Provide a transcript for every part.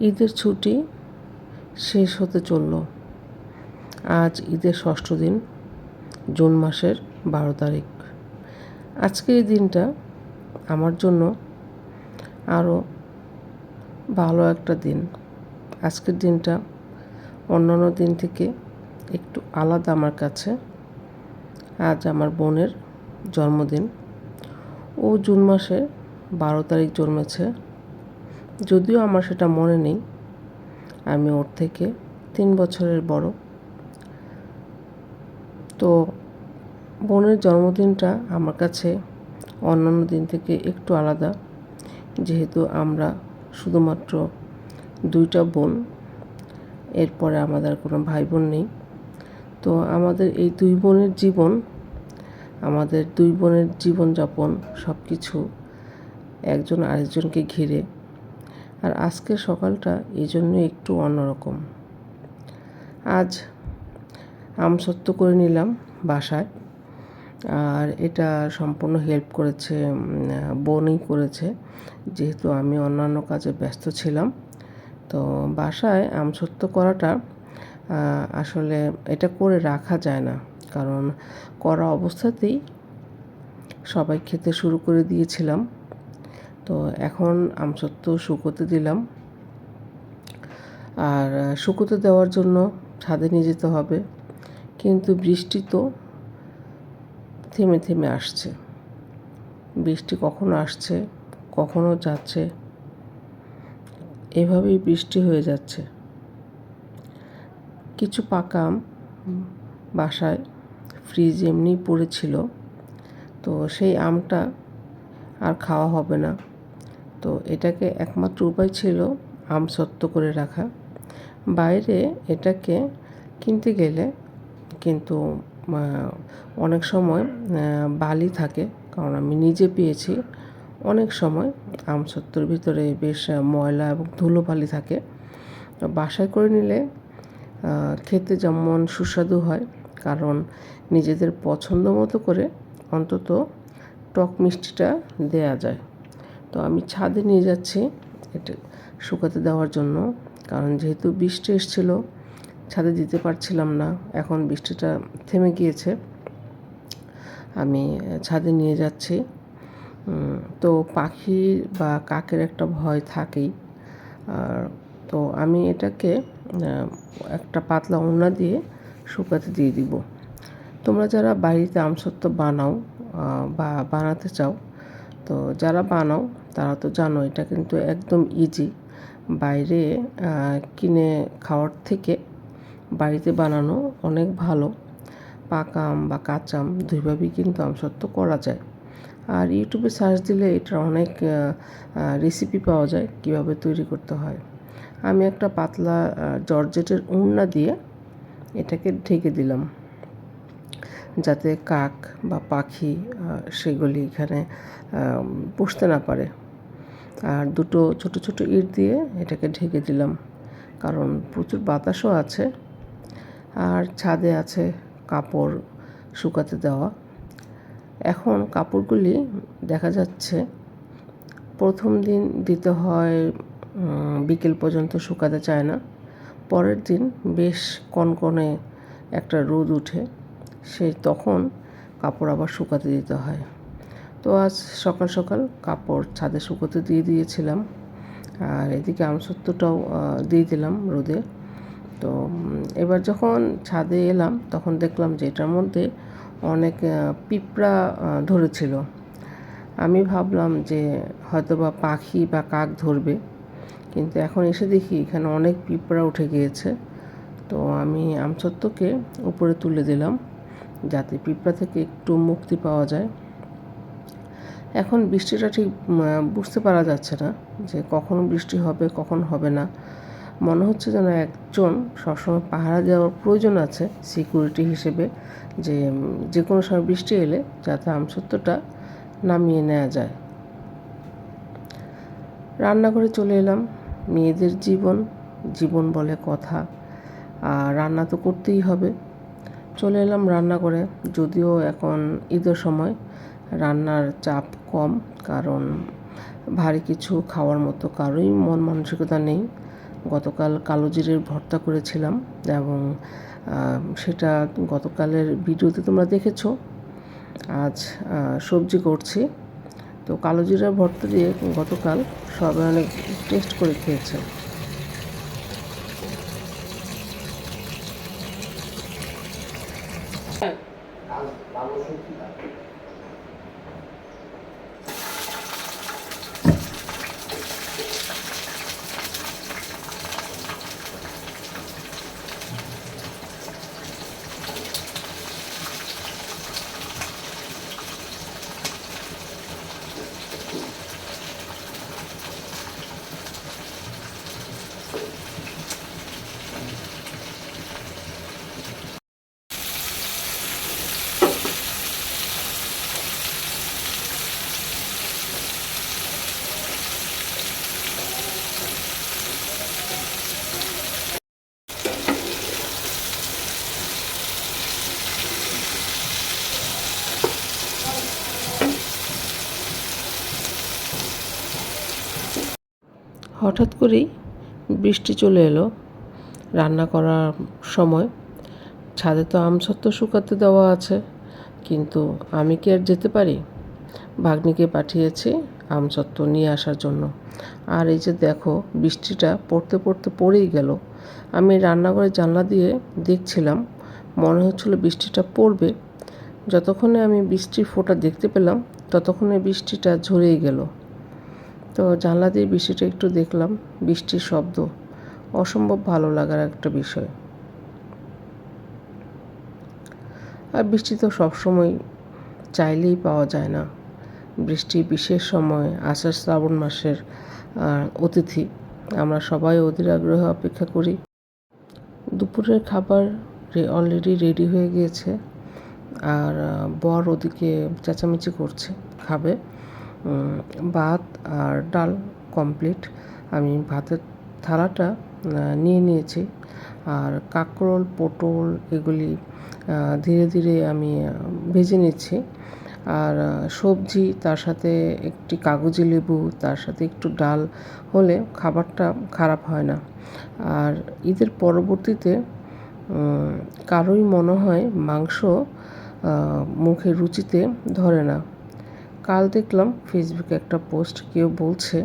ঈদের ছুটি শেষ হতে চলল। আজ ঈদের ষষ্ঠ দিন, জুন মাসের বারো তারিখ। আজকে এই দিনটা আমার জন্য আরও ভালো একটা দিন। আজকের দিনটা অন্যান্য দিন থেকে একটু আলাদা আমার কাছে। আজ আমার বোনের জন্মদিন। ও জুন মাসে বারো তারিখ জন্মেছে। যদিও আমার সেটা মনে নেই, আমি ওর থেকে তিন বছরের বড়। তো বোনের জন্মদিনটা আমার কাছে অন্যান্য দিন থেকে একটু আলাদা, যেহেতু আমরা শুধুমাত্র দুইটা বোন, এরপরে আমাদের কোনো ভাই বোন নেই। তো আমাদের এই দুই বোনের জীবন, আমাদের দুই বোনের জীবনযাপন সব কিছু একজন আরেকজনকে ঘিরে আর আজকের সকালটা এই জন্য একটু অন্যরকম। আজ আমসত্ব করে নিলাম বাসায়, আর এটা সম্পূর্ণ হেল্প করেছে বোনই করেছে। যেহেতু আমি অন্যান্য কাজে ব্যস্ত ছিলাম, তো বাসায় আমসত্ব করাটা আসলে এটা করে রাখা যায় না। কারণ করা অবস্থাতেই সবাই খেতে শুরু করে দিয়েছিলাম। তো এখন আমসত্ব শুকোতে দিলাম। আর শুকোতে দেওয়ার জন্য ছাদে নিয়ে যেতে হবে। কিন্তু বৃষ্টি তো থেমে থেমে আসছে। বৃষ্টি কখনো আসছে, কখনো যাচ্ছে। এভাবেই বৃষ্টি হয়ে যাচ্ছে। কিছু পাকা আম বাসায় ফ্রিজ এমনি পড়েছিল। তো সেই আমটা আর খাওয়া হবে না। তো এটাকে একমাত্র উপায় ছিল আম সত্য করে রাখা। বাইরে এটাকে কিনতে গেলে কিন্তু অনেক সময় বালি থাকে, কারণ আমি নিজে পেয়েছি। অনেক সময় আম সত্যর ভিতরে বেশ ময়লা এবং ধুলো বালি থাকে। বাসায় করে নিলে খেতে যেমন সুস্বাদু হয়, কারণ নিজেদের পছন্দ মতো করে অন্তত টক মিষ্টিটা দেয়া যায়। তো আমি ছাদে নিয়ে যাচ্ছি এটা শুকাতে দেওয়ার জন্য। কারণ যেহেতু বৃষ্টি এসেছিল, ছাদে দিতে পারছিলাম না। এখন বৃষ্টিটা থেমে গিয়েছে। আমি ছাদে নিয়ে যাচ্ছি। তো পাখি বা কাকের একটা ভয় থাকেই। আর তো আমি এটাকে একটা পাতলা ওড়না দিয়ে শুকাতে দিয়ে দিব। তোমরা যারা বাড়িতে আমসত্ব বানাও বা বানাতে চাও, তো যারা বানাও তারা তো জানো, এটা কিন্তু একদম ইজি বাইরে কিনে খাওয়ার থেকে বাড়িতে বানানো অনেক ভালো। পাকা আম বা কাঁচা আম দুইভাবেই কিন্তু আমসত্ব করা যায়। আর ইউটিউবে সার্চ দিলে এটার অনেক রেসিপি পাওয়া যায় কীভাবে তৈরি করতে হয়। আমি একটা পাতলা জর্জেটের উন্না দিয়ে এটাকে ঢেকে দিলাম। যাতে কাক বা পাখি সেগুলি এখানে পুষতে না পারে। আর দুটো ছোট ছোট ইট দিয়ে এটাকে ঢেকে দিলাম। কারণ প্রচুর বাতাসও আছে আর ছাদে আছে কাপড় শুকাতে দেওয়া। এখন কাপড়গুলি দেখা যাচ্ছে প্রথম দিন দিতে হয় বিকেল পর্যন্ত শুকাতে চায় না। পরের দিন বেশ কনকনে একটা রোদ উঠে, সেই তখন কাপড় আবার শুকাতে দিতে হয়। তো আজ সকাল সকাল কাপড় ছাদে শুকোতে দিয়ে দিয়েছিলাম। আর এদিকে আমসত্বটাও দিয়ে দিলাম রোদে। তো এবার যখন ছাদে এলাম, তখন দেখলাম যে এটার মধ্যে অনেক পিঁপড়া ধরেছিল। আমি ভাবলাম যে হয়তো বা পাখি বা কাক ধরবে। কিন্তু এখন এসে দেখি এখানে অনেক পিঁপড়া উঠে গিয়েছে। তো আমি আমছত্বকে উপরে তুলে দিলাম, যাতে পিঁপড়া থেকে একটু মুক্তি পাওয়া যায়। এখন বৃষ্টিটা ঠিক বুঝতে পারা যাচ্ছে না যে কখন বৃষ্টি হবে, কখন হবে না। মনে হচ্ছে যেন একজন সবসময় পাহারা দেওয়ার প্রয়োজন আছে সিকিউরিটি হিসেবে যে যে কোনো সময় বৃষ্টি এলে যাতে আমসত্বটা নামিয়ে নেওয়া যায়। রান্নাঘরে চলে এলাম। মেয়েদের জীবন জীবন বলে কথা, আর রান্না তো করতেই হবে। চলে এলাম রান্না করে যদিও এখন ঈদের সময় রান্নার চাপ কম, কারণ ভারী কিছু খাওয়ার মতো কারোই মন মানসিকতা নেই। গতকাল কালো জিরের ভর্তা করেছিলাম এবং সেটা গতকালের ভিডিওতে তোমরা দেখেছ। আজ সবজি করছি। তো কালো জিরার ভর্তা দিয়ে গতকাল সবাই অনেক টেস্ট করে খেয়েছে। হঠাৎ করেই বৃষ্টি চলে এলো। রান্না করার সময় ছাদে তো আমসত্ত্ব শুকাতে দেওয়া আছে, কিন্তু আমি কি আর যেতে পারি? ভাগ্নিকে পাঠিয়েছি আমসত্ত্ব নিয়ে আসার জন্য। আর এই যে দেখো, বৃষ্টিটা পড়তে পড়তে পড়েই গেল। আমি রান্নাঘরে জানলা দিয়ে দেখছিলাম, মনে হচ্ছিল বৃষ্টিটা পড়বে। যতক্ষণে আমি বৃষ্টির ফোঁটা দেখতে পেলাম, ততক্ষণে বৃষ্টিটা ঝরেই গেল। তো জানলা দিয়ে বৃষ্টিটা একটু দেখলাম, বৃষ্টির শব্দ। অসম্ভব ভালো লাগার একটা বিষয়। আর বৃষ্টি তো সবসময় চাইলেই পাওয়া যায় না। বৃষ্টি বিশেষ সময়, আষাঢ় শ্রাবণ মাসের অতিথি। আমরা সবাই অধীর আগ্রহে অপেক্ষা করি। দুপুরের খাবার অলরেডি রেডি হয়ে গিয়েছে। আর বর ওদিকে চেঁচামেচি করছে, খাবে। ভাত আর ডাল কমপ্লিট আমি ভাতের থালাটা নিয়ে নিয়েছি। আর কাঁকরোল, পটল এগুলি ধীরে ধীরে আমি ভেজে নিচ্ছি। আর সবজি, তার সাথে একটি কাগজি লেবু, তার সাথে একটু ডাল হলে খাবারটা খারাপ হয় না। আর ঈদের পরবর্তীতে কারোই মনে হয় মাংস মুখে রুচিতে ধরে না। কাল দেখলাম ফেসবুকে একটা পোস্ট কেউ বলছে,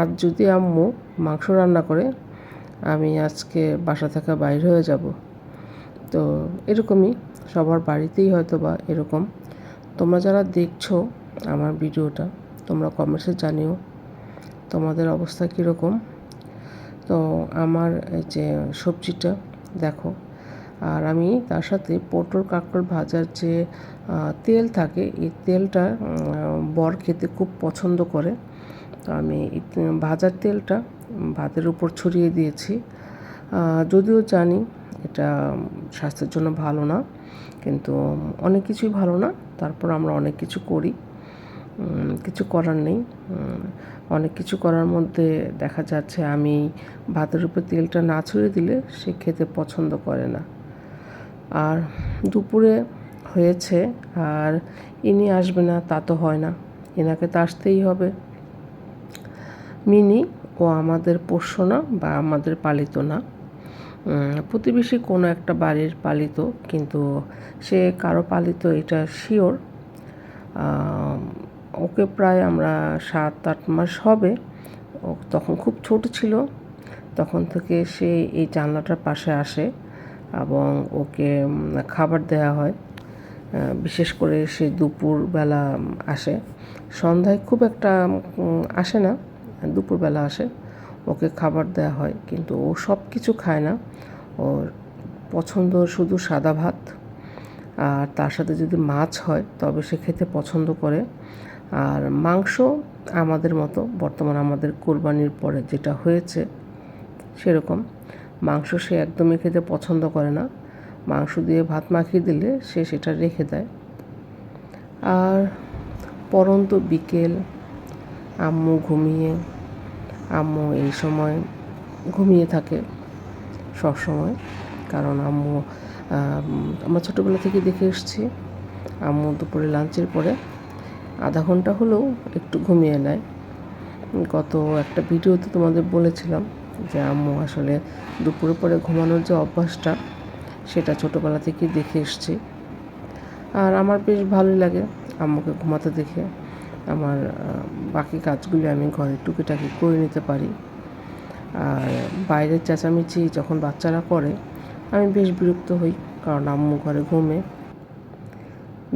আজ যদি আম্মু মাংস রান্না করে, আমি আজকে বাসা থেকে বাইরে হয়ে যাব। তো এরকমই সবার বাড়িতেই হয়তো বা এরকম। তোমরা যারা দেখছ আমার ভিডিওটা, তোমরা কমেন্টসে জানিও তোমাদের অবস্থা কীরকম। তো আমার যে সবজিটা, দেখো আর আমি তার সাথে পটল কাঁকড় ভাজার যে তেল থাকে, এই তেলটা বর খেতে খুব পছন্দ করে। তো আমি ভাজার তেলটা ভাতের উপর ছড়িয়ে দিয়েছি। যদিও জানি এটা স্বাস্থ্যের জন্য ভালো না, কিন্তু অনেক কিছুই ভালো না, তারপর আমরা অনেক কিছু করি। কিছু করার নেই। অনেক কিছু করার মধ্যে দেখা যাচ্ছে আমি ভাতের উপর তেলটা না ছড়িয়ে দিলে সে খেতে পছন্দ করে না। আর দুপুরে হয়েছে, আর ইনি আসবে না, তা তো হয় না। এনাকে তো আসতেই হবে। মিনি, ও আমাদের পোষ্য না বা আমাদের পালিত না। প্রতিবেশী কোনো একটা বাড়ির পালিত, কিন্তু সে কারও পালিত এটা শিওর ওকে প্রায় আমরা সাত আট মাস হবে। ও তখন খুব ছোট ছিল। তখন থেকে সে এই জানলাটার পাশে আসে। এবং ওকে খাবার দেওয়া হয়। বিশেষ করে সে দুপুরবেলা আসে। সন্ধ্যায় খুব একটা আসে না, দুপুরবেলা আসে। ওকে খাবার দেওয়া হয়, কিন্তু ও সব কিছু খায় না। ওর পছন্দ শুধু সাদা ভাত। আর তার সাথে যদি মাছ হয়, তবে সে খেতে পছন্দ করে। আর মাংস আমাদের মতো, বর্তমান আমাদের কোরবানির পরে যেটা হয়েছে, সেরকম। মাংস সে একদমই খেতে পছন্দ করে না। মাংস দিয়ে ভাত মাখিয়ে দিলে সে সেটা রেখে দেয়। আর পরন্ত বিকেল আম্মু ঘুমিয়ে আম্মু এই সময় ঘুমিয়ে থাকে সব সময় কারণ আম্মু আম, আমরা ছোটোবেলা থেকে দেখে এসছি আম্মু দুপুরে লাঞ্চের পরে আধা ঘণ্টা হলেও একটু ঘুমিয়ে নেয়। গত একটা ভিডিওতে তোমাদের বলেছিলাম যে আম্মু আসলে দুপুরে পরে ঘুমানোর যে অভ্যাসটা, সেটা ছোটোবেলা থেকেই দেখে এসছি। আর আমার বেশ ভালোই লাগে আম্মুকে ঘুমাতে দেখে। আমার বাকি কাজগুলি আমি ঘরে টুকিটাকি করে নিতে পারি। আর বাইরের চেঁচামেচি যখন বাচ্চারা করে, আমি বেশ বিরক্ত হই কারণ আম্মু ঘরে ঘুমে।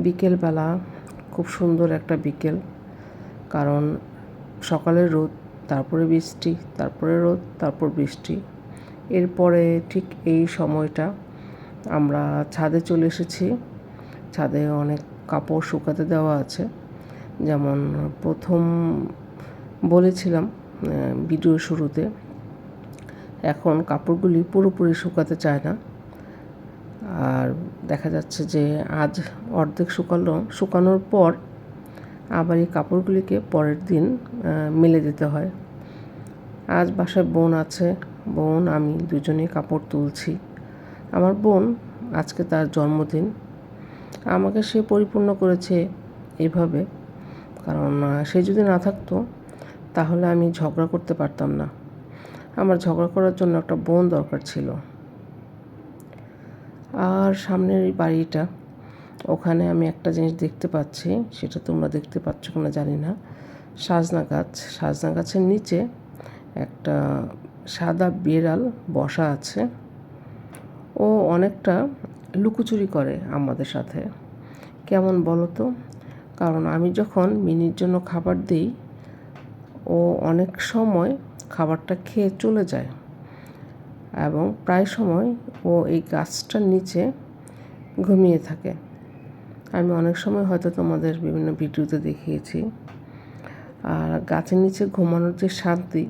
বিকেলবেলা খুব সুন্দর একটা বিকেল, কারণ সকালের রোদ তারপরে বৃষ্টি, তারপরে রোদ, তারপর বৃষ্টি। এরপরে ঠিক এই সময়টা আমরা ছাদে চলে এসেছি। ছাদে অনেক কাপড় শুকাতে দেওয়া আছে। যেমন প্রথম বলেছিলাম ভিডিও শুরুতে, এখন কাপড়গুলি পুরোপুরি শুকাতে চায় না। আর দেখা যাচ্ছে যে আজ অর্ধেক শুকালো, শুকানোর পর আবার এই কাপড়গুলিকে পরের দিন মেলে দিতে হয়। আজ বাসায় বোন আছে। বোন, আমি দুজনে কাপড় তুলছি। আমার বোন আজকে তার জন্মদিন। আমাকে সে পরিপূর্ণ করেছে এভাবে। কারণ সে যদি না থাকতো, তাহলে আমি ঝগড়া করতে পারতাম না। আমার ঝগড়া করার জন্য একটা বোন দরকার ছিল। আর সামনের এই বাড়িটা ওখানে আমি একটা জিনিস দেখতে পাচ্ছি, সেটা তোমরা দেখতে পাচ্ছ কিনা জানি না। সাজনা গাছ, সাজনা গাছের নিচে একটা সাদা বিড়াল বসা আছে। ও অনেকটা লুকোচুরি করে আমাদের সাথে। কেমন বলো তো? কারণ আমি যখন মিনির জন্য খাবার দিই, ও অনেক সময় খাবারটা খেয়ে চলে যায় এবং প্রায় সময় ও এই গাছটার নিচে ঘুমিয়ে থাকে। আমি অনেক সময় হয়তো তোমাদের বিভিন্ন ভিডিওতে দেখিয়েছি। আর গাছের নিচে ঘুমানোর যে শান্তি,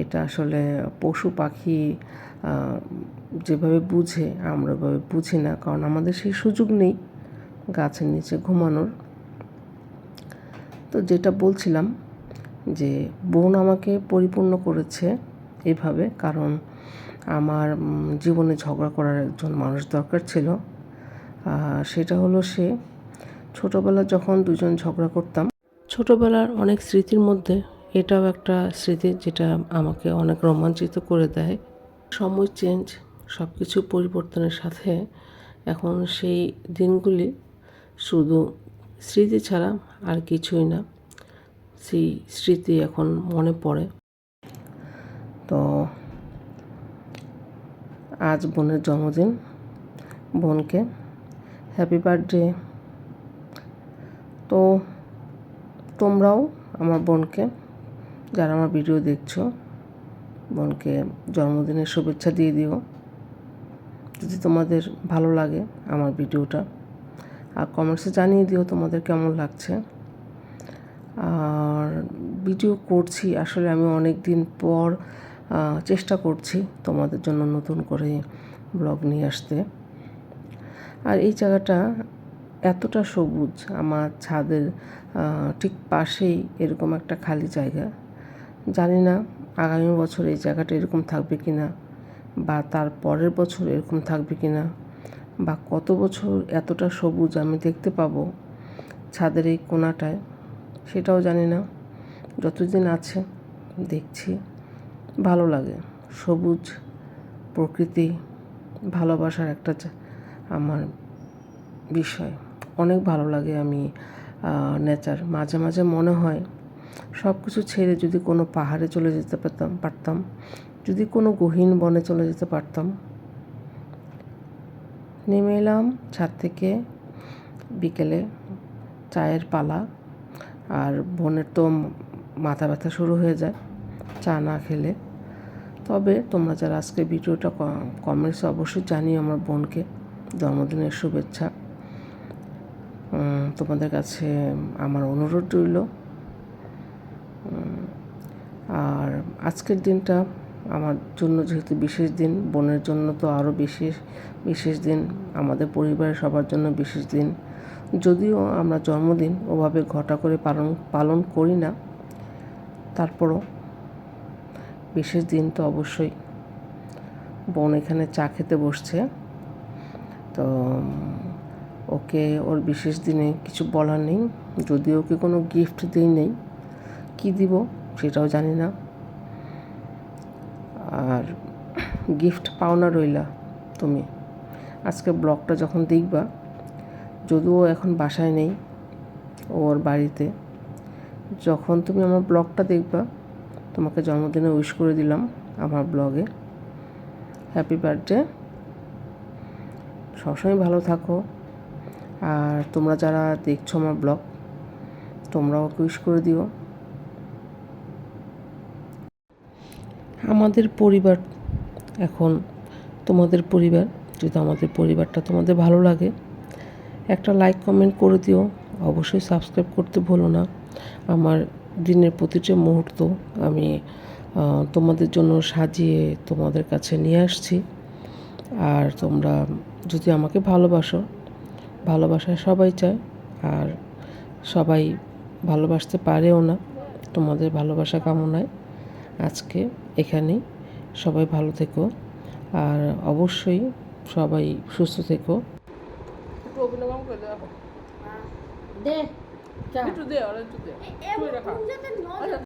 এটা আসলে পশু পাখি যেভাবে বুঝে, আমরা ওভাবে বুঝি না, কারণ আমাদের সেই সুযোগ নেই গাছের নিচে ঘুমানোর। তো যেটা বলছিলাম যে, বোন আমাকে পরিপূর্ণ করেছে এভাবে, কারণ আমার জীবনে ঝগড়া করার একজন মানুষ দরকার ছিল। সেটা হলো সে ছোটোবেলা যখন দুজন ঝগড়া করতাম। ছোটোবেলার অনেক স্মৃতির মধ্যে এটাও একটা স্মৃতি যেটা আমাকে অনেক রোমাঞ্চিত করে দেয়। সময় চেঞ্জ সব কিছু পরিবর্তনের সাথে এখন সেই দিনগুলি শুধু স্মৃতি ছাড়া আর কিছুই না সেই স্মৃতি এখন মনে পড়ে। তো আজ বোনের জন্মদিন বোনকে হ্যাপি বার্থডে। তো তোমরাও আমার বোনকে, যারা আমার ভিডিও দেখছ, বোনকে জন্মদিনের শুভেচ্ছা দিয়ে দিও। যদি তোমাদের ভালো লাগে আমার ভিডিওটা, আর কমেন্টসে জানিয়ে দিও তোমাদের কেমন লাগছে। আর ভিডিও করছি, আসলে আমি অনেক দিন পর চেষ্টা করছি তোমাদের জন্য নতুন করে ব্লগ নিয়ে আসতে। আর এই জায়গাটা এতটা সবুজ, আমার ছাদের ঠিক পাশেই এরকম একটা খালি জায়গা। জানি না আগামী বছর এই জায়গাটা এরকম থাকবে কি না বা তার পরের বছর এরকম থাকবে কি না বা কত বছর এতটা সবুজ আমি দেখতে পাবো ছাদের এই কোনাটায় সেটাও জানি না। যতদিন আছে দেখছি, ভালো লাগে। সবুজ প্রকৃতি, ভালোবাসার একটা আমার বিষয়। অনেক ভালো লাগে আমি নেচার। মাঝে মাঝে মনে হয় সব কিছু ছেড়ে যদি কোনো পাহাড়ে চলে যেতে পারতাম পারতাম। যদি কোনো গহীন বনে চলে যেতে পারতাম। নেমে এলাম ছাদ থেকে বিকেলে চায়ের পালা আর বোনের তো মাথা ব্যথা শুরু হয়ে যায়, চা না খেলে। তবে তোমরা যারা আজকে ভিডিওটা কমেন্টসে অবশ্যই জানিও আমার বোনকে। জন্মদিনের শুভেচ্ছা। তোমাদের কাছে আমার অনুরোধ রইল। আর আজকের দিনটা আমার জন্য যেহেতু বিশেষ দিন, বোনের জন্য তো আরও বিশেষ বিশেষ দিন, আমাদের পরিবারের সবার জন্য বিশেষ দিন। যদিও আমরা জন্মদিন ওভাবে ঘটা করে পালন পালন করি না, তারপরও বিশেষ দিন তো অবশ্যই। বোন এখানে চা খেতে বসছে। তো, ওকে ওর বিশেষ দিনে কিছু বলার নেই। যদি ওকে কোনো গিফট দিই নেই, কী দিব সেটাও জানি না। আর গিফট পাওনা রইলা তুমি। আজকে ব্লগটা যখন দেখবা, যদিও এখন বাসায় নেই, ওর বাড়িতে, যখন তুমি আমার ব্লগটা দেখবা, তোমাকে জন্মদিনে উইশ করে দিলাম আমার ব্লগে হ্যাপি বার্থডে সবসময় ভালো থাকো। আর তোমরা যারা দেখছ আমার ব্লগ, তোমরাও ওকে উইশ করে দিও। আমাদের পরিবার, এখন তোমাদের পরিবার যদি আমাদের পরিবারটা তোমাদের ভালো লাগে, একটা লাইক কমেন্ট করে দিও। অবশ্যই সাবস্ক্রাইব করতে ভুলো না। আমার দিনের প্রতিটা মুহূর্ত আমি তোমাদের জন্য সাজিয়ে তোমাদের কাছে নিয়ে আসছি। আর তোমরা যদি আমাকে ভালোবাসো ভালোবাসায় সবাই চায় আর সবাই ভালোবাসতে পারেও না তোমাদের ভালোবাসা কামনায় আজকে এখানেই সবাই ভালো থেকো আর অবশ্যই সবাই সুস্থ থেকো। দে। একটু দে আর একটু দে। এ- এ- যাতে নজর